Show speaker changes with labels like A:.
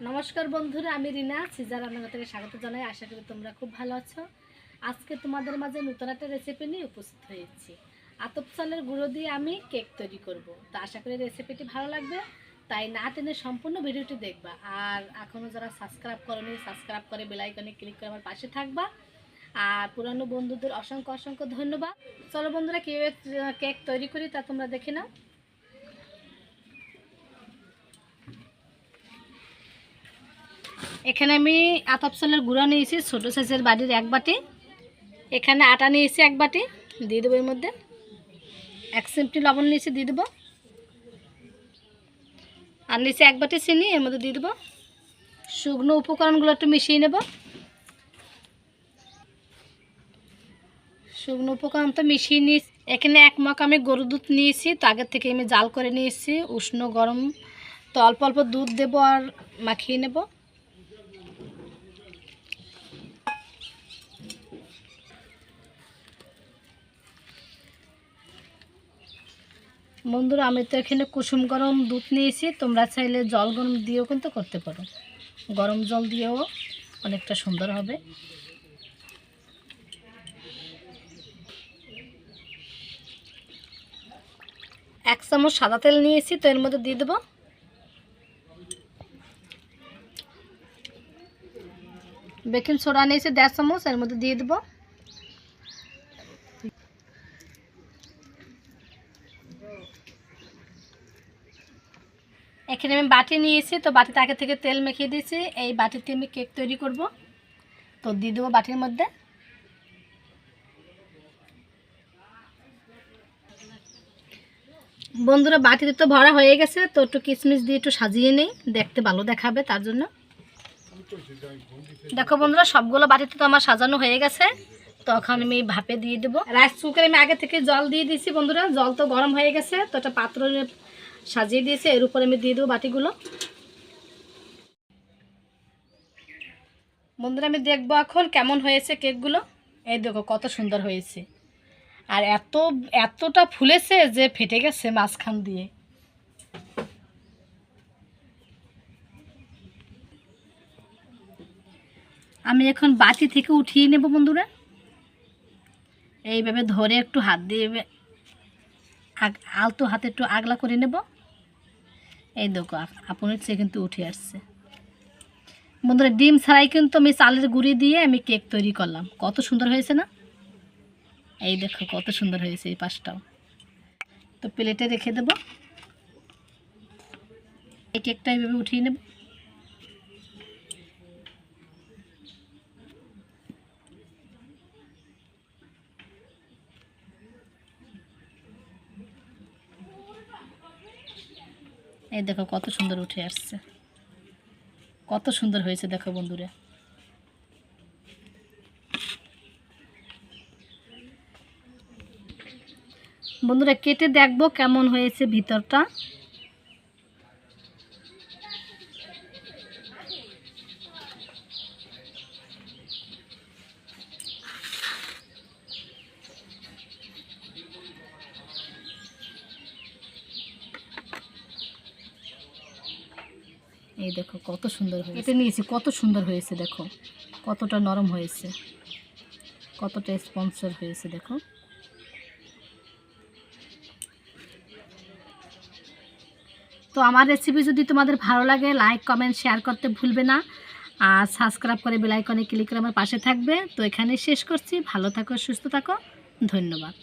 A: নমস্কার বন্ধুরা, আমি রিনা, সিজার রান্নাঘর থেকে স্বাগত জানাই। আশা করি তোমরা খুব ভালো আছো। আজকে তোমাদের মাঝে নতুন একটা রেসিপি নিয়ে উপস্থিত হয়েছি। আতপ চালের গুঁড়ো দিয়ে আমি কেক তৈরি করব। তো আশা করি রেসিপিটি ভালো লাগবে। তাই না টেনে সম্পূর্ণ ভিডিওটি দেখবা। আর এখনও যারা সাবস্ক্রাইব করনি সাবস্ক্রাইব করে বেলাইকনে ক্লিক করে আমার পাশে থাকবা। আর পুরানো বন্ধুদের অসংখ্য অসংখ্য ধন্যবাদ। চলো বন্ধুরা, কীভাবে কেক তৈরি করি তা তোমরা দেখে নাও। এখানে আমি আতপ চালের গুঁড়া নিয়েছি, ছোটো সাইজের বাটির এক বাটি। এখানে আটা নিয়েছি এক বাটি, দিয়ে দেবো এর মধ্যে। এক চিমটি লবণ নিয়েছি, দিয়ে দেবো। আর নিচে এক বাটি চিনি, এর মধ্যে দিয়ে দেবো। শুকনো উপকরণগুলো একটু মিশিয়ে নেব। শুকনো উপকরণ তো মিশিয়ে নিয়ে এখানে এক মগ আমি গরু দুধ নিয়েছি, তো আগের থেকে আমি জাল করে নিয়েছি। উষ্ণ গরম, তো অল্প অল্প দুধ দেবো আর মাখিয়ে নেব। বন্ধুরা, আমি তো এখানে কুসুম গরম দুধ নিয়েছি। তোমরা চাইলে জল গরম দিয়েও কিন্তু করতে পারো। গরম জল দিয়েও অনেকটা সুন্দর হবে। এক চামচ সাদা তেল নিয়েছি, তো এর মধ্যে দিয়ে দেবো। বেকিং সোডা নিয়েছি দেড় চামচ, এর মধ্যে দিয়ে দেবো। এখানে আমি বাটি নিয়েছি, তো বাটিতে আগে থেকে তেল মেখে দিয়েছি। এই বাটিতে আমি কেক তৈরি করব। তো দিয়ে দেবো বাটির মধ্যে। বন্ধুরা, বাটিতে তো ভরা হয়ে গেছে, তো একটু কিশমিশ দিয়ে একটু সাজিয়ে নেই। দেখতে ভালো দেখাবে তার জন্য। দেখো বন্ধুরা, সবগুলো বাটিতে তো আমার সাজানো হয়ে গেছে। তখন আমি ভাপে দিয়ে দেবো। রাইস কুকারে আমি আগে থেকে জল দিয়ে দিয়েছি বন্ধুরা। জল তো গরম হয়ে গেছে, তো একটা পাত্র সাজিয়ে দিয়েছি, এর উপরে আমি দিয়ে দেবো বাটিগুলো। বন্ধুরা, আমি দেখব এখন কেমন হয়েছে কেকগুলো। এই দেখো, কত সুন্দর হয়েছে। আর এত, এতটা ফুলেছে যে ফেটে গেছে মাঝখান দিয়ে। আমি এখন বাটি থেকে উঠিয়ে নেব বন্ধুরা। এইভাবে ধরে একটু হাত দিয়ে আলতো হাতে একটু আগলা করে নেব। এই দেখো আপনার চেয়ে কিন্তু উঠে আসছে। বন্ধুরা, ডিম ছাড়াই কিন্তু আমি চালের গুঁড়ি দিয়ে আমি কেক তৈরি করলাম। কত সুন্দর হয়েছে না? এই দেখো, কত সুন্দর হয়েছে এই পাশটাও। তো প্লেটে রেখে দেব। এই কেকটা এইভাবে উঠিয়ে নেব। এই দেখো কত সুন্দর উঠে আসছে। কত সুন্দর হয়েছে দেখো বন্ধুরা। বন্ধুরা, কেটে দেখব কেমন হয়েছে ভিতরটা। এই দেখো, কত সুন্দর হয়েছে। এটা নিয়েছি, কত সুন্দর হয়েছে, দেখো। কতটা নরম হয়েছে। কতটা স্পন্সর হয়েছে, দেখো। তো আমার রেসিপি যদি তোমাদের ভালো লাগে লাইক কমেন্ট শেয়ার করতে ভুলবে না। আর সাবস্ক্রাইব করে বেলাইকনে ক্লিক করে আমার পাশে থাকবে। তো এখানে শেষ করছি। ভালো থাকো, সুস্থ থাকো। ধন্যবাদ।